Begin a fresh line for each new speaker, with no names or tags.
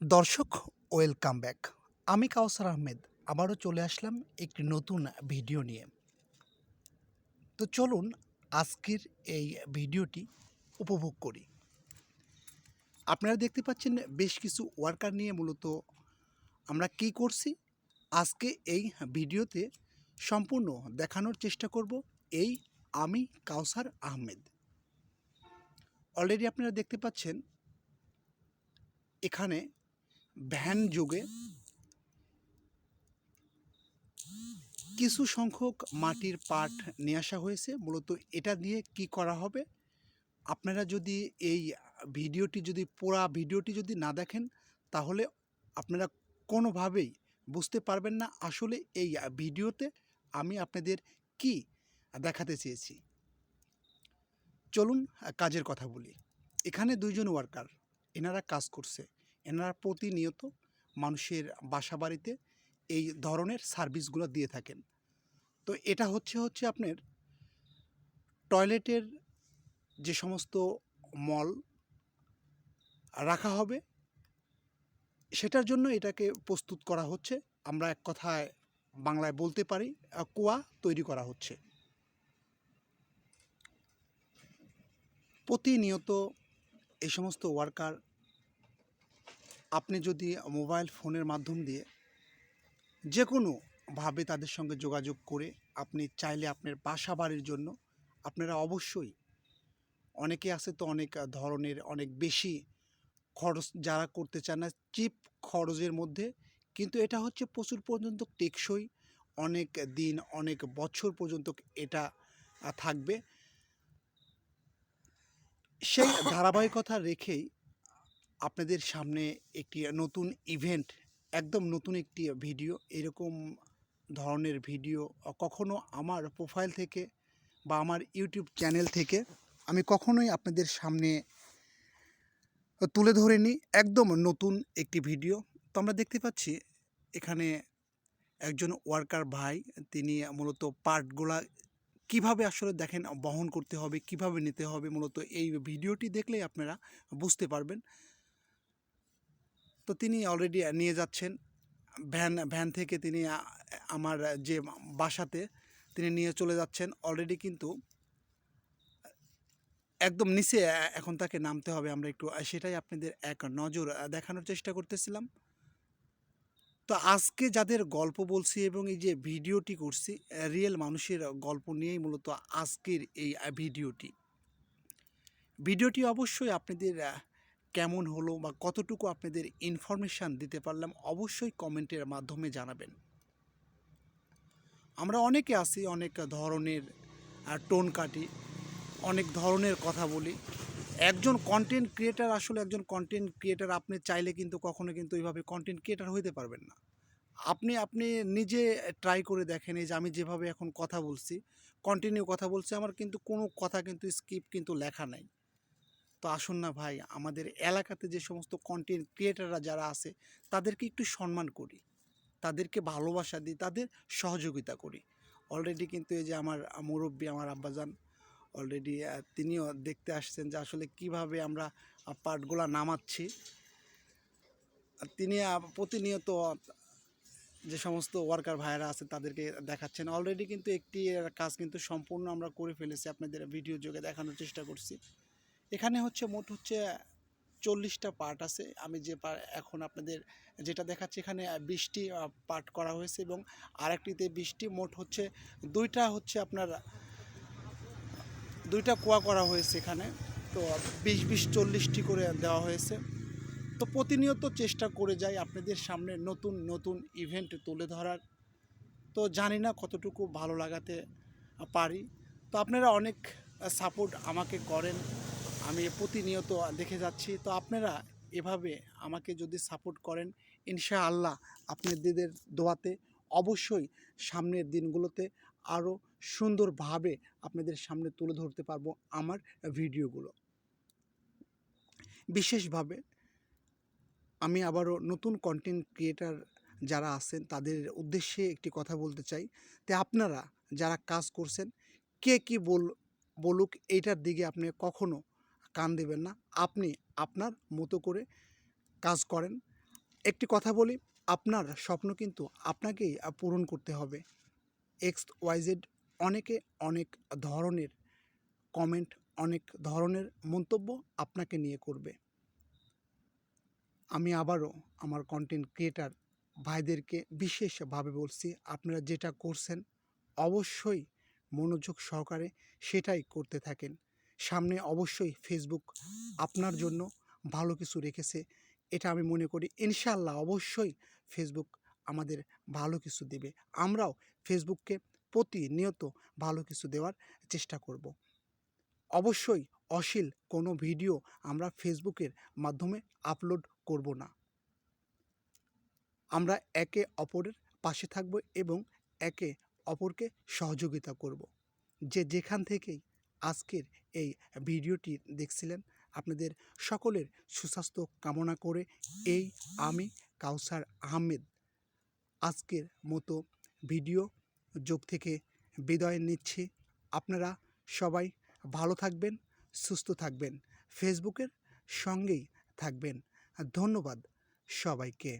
দর্শক welcome back আমি কাউসার আহমেদ, আবারও চলে আসলাম একটি নতুন ভিডিও নিয়ে। তো চলুন আজকের এই ভিডিওটি উপভোগ করি। আপনারা দেখতে পাচ্ছেন বেশ কিছু ওয়ার্কার নিয়ে মূলত আমরা কি করছি? আজকে এই ভিডিওতে সম্পূর্ণ দেখানোর চেষ্টা করব এই আমি কাউসার আহমেদ। অলরেডি আপনারা দেখতে পাচ্ছেন, এখানে ভ্যান যোগে কিছু সংখ্যক মাটির পাট নিয়ে আসা হয়েছে। মূলত এটা দিয়ে কি করা হবে? আপনারা যদি এই ভিডিওটি যদি, পুরা ভিডিওটি যদি না দেখেন, তাহলে আপনারা কোনোভাবেই বুঝতে পারবেন না আসলে এই ভিডিওতে আমি আপনাদের কি দেখাতে চেয়েছি। চলুন কাজের কথা বলি। এখানে দুইজন ওয়ার্কার এনারা কাজ করছে। এনারা প্রতিনিয়ত মানুষের বাসা বাড়িতে এই ধরনের সার্ভিসগুলো দিয়ে থাকেন। তো এটা হচ্ছে হচ্ছে আপনার টয়লেটের যে সমস্ত মল রাখা হবে, সেটার জন্য এটাকে প্রস্তুত করা হচ্ছে। আমরা এক কথায় বাংলায় বলতে পারি কুয়া তৈরি করা হচ্ছে। প্রতিনিয়ত এই সমস্ত ওয়ার্কার আপনি যদি মোবাইল ফোনের মাধ্যম দিয়ে যে কোনোভাবে তাদের সঙ্গে যোগাযোগ করে আপনি চাইলে আপনার বাসা বাড়ির জন্য, আপনারা অবশ্যই অনেকে আছে তো অনেক ধরনের অনেক বেশি খরচ যারা করতে চান না, চিপ খরচের মধ্যে। কিন্তু এটা হচ্ছে প্রচুর পর্যন্ত টেকসই, অনেক দিন, অনেক বছর পর্যন্ত এটা থাকবে। সেই ধারাবাহিকতা রেখেই আপনাদের সামনে একটি নতুন ইভেন্ট একদম নতুন একটি ভিডিও এরকম ধরনের ভিডিও কখনো আমার প্রোফাইল থেকে বা আমার ইউটিউব চ্যানেল থেকে আমি কখনোই আপনাদের সামনে তুলে ধরিনি, একদম নতুন একটি ভিডিও তো আমরা দেখতে পাচ্ছি, এখানে একজন ওয়ার্কার ভাই, তিনি মূলত পার্টগুলা কীভাবে আসলে দেখেন বহন করতে হবে, কীভাবে নিতে হবে, মূলত এই ভিডিওটি দেখলেই আপনারা বুঝতে পারবেন। তো তিনি অলরেডি নিয়ে যাচ্ছেন। ভ্যান ভ্যান থেকে তিনি আমার যে বাসাতে তিনি নিয়ে চলে যাচ্ছেন। অলরেডি কিন্তু একদম নিচে এখন তাকে নামতে হবে আমরা একটু সেটাই আপনাদের এক নজর দেখানোর চেষ্টা করতেছিলাম। তো আজকে যাদের গল্প বলছি এবং এই যে ভিডিওটি করছি রিয়েল মানুষের গল্প নিয়েই মূলত আজকের এই ভিডিওটি। ভিডিওটি অবশ্যই আপনাদের কেমন হলো বা কতটুকু আপনাদের ইনফরমেশান দিতে পারলাম, অবশ্যই কমেন্টের মাধ্যমে জানাবেন। আমরা অনেকে আছি, অনেক ধরনের টোন কাটি, অনেক ধরনের কথা বলি। একজন কন্টেন্ট ক্রিয়েটার আসলে একজন কন্টেন্ট ক্রিয়েটার আপনি চাইলে কিন্তু কখনো কিন্তু এইভাবে কন্টেন্ট ক্রিয়েটার হইতে পারবেন না। আপনি আপনি নিজে ট্রাই করে দেখেন, এই যে আমি যেভাবে এখন কথা বলছি কন্টিনিউ কথা বলছি, আমার কিন্তু কোনো কথা কিন্তু স্কিপ কিন্তু লেখা নাই। তো আসুন না ভাই, আমাদের এলাকাতে যে সমস্ত কন্টেন্ট ক্রিয়েটাররা যারা আছে, তাদেরকে একটু সম্মান করি। তাদেরকে ভালোবাসা দিই, তাদের সহযোগিতা করি। অলরেডি কিন্তু এই যে আমার মুরব্বী, আমার আব্বাজান অলরেডি তিনিও দেখতে আসছেন যে আসলে কীভাবে আমরা পার্টগুলা নামাচ্ছি। তিনি প্রতিনিয়ত যে সমস্ত ওয়ার্কার ভাইয়েরা আছে, তাদেরকে দেখাচ্ছেন। অলরেডি কিন্তু একটি কাজ কিন্তু সম্পূর্ণ আমরা করে ফেলেছি, আপনাদের ভিডিও যোগে দেখানোর চেষ্টা করছি। এখানে হচ্ছে মোট হচ্ছে চল্লিশটা পার্ট আছে। আমি যে এখন আপনাদের যেটা দেখাচ্ছি এখানে বিশটি পার্ট করা হয়েছে এবং আরেকটিতে বিশটি মোট হচ্ছে দুইটা হচ্ছে আপনার, দুইটা কোয়া করা হয়েছে এখানে। তো বিশ বিশ, চল্লিশটি করে দেওয়া হয়েছে। তো প্রতিনিয়ত চেষ্টা করে যাই আপনাদের সামনে নতুন নতুন ইভেন্ট তুলে ধরার। তো জানি না কতটুকু ভালো লাগাতে পারি। তো আপনারা অনেক সাপোর্ট আমাকে করেন। আমি প্রতিনিয়ত দেখে যাচ্ছি। তো আপনারা এভাবে আমাকে যদি সাপোর্ট করেন, ইনশাআল্লাহ আপনাদের দোয়াতে অবশ্যই সামনের দিনগুলোতে আরও সুন্দরভাবে আপনাদের সামনে তুলে ধরতে পারব আমার ভিডিওগুলো। বিশেষভাবে আমি আবারও নতুন কন্টেন্ট ক্রিয়েটার যারা আছেন, তাদের উদ্দেশ্যে একটি কথা বলতে চাই তে আপনারা যারা কাজ করছেন, কে কি বল, বলুক, এইটার দিকে আপনি কখনো কান দেবেন না। আপনি আপনার মতো করে কাজ করেন। একটি কথা বলি, আপনার স্বপ্ন কিন্তু আপনাকেই পূরণ করতে হবে। এক্স ওয়াইজেড অনেকে অনেক ধরনের কমেন্ট, অনেক ধরনের মন্তব্য আপনাকে নিয়ে করবে। আমি আবারও আমার কন্টেন্ট ক্রিয়েটার ভাইদেরকে বিশেষভাবে বলছি, আপনারা যেটা করছেন অবশ্যই মনোযোগ সহকারে সেটাই করতে থাকেন। সামনে অবশ্যই ফেসবুক আপনার জন্য ভালো কিছু রেখেছে। এটা আমি মনে করি ইনশাল্লাহ অবশ্যই ফেসবুক আমাদের ভালো কিছু দেবে। আমরাও ফেসবুককে প্রতিনিয়ত ভালো কিছু দেওয়ার চেষ্টা করব। অবশ্যই অশ্লীল কোনো ভিডিও আমরা ফেসবুকের মাধ্যমে আপলোড করব না। আমরা একে অপরের পাশে থাকব এবং একে অপরকে সহযোগিতা করব। যে যেখান থেকেই আজকের এই ভিডিওটি দেখছিলেন আপনাদের সকলের সুস্বাস্থ্য কামনা করে এই আমি কাউসার আহমেদ। আজকের মতো ভিডিও যোগ থেকে বিদায় নিচ্ছি। আপনারা সবাই ভালো থাকবেন, সুস্থ থাকবেন, ফেসবুকের সঙ্গেই থাকবেন। ধন্যবাদ সবাইকে।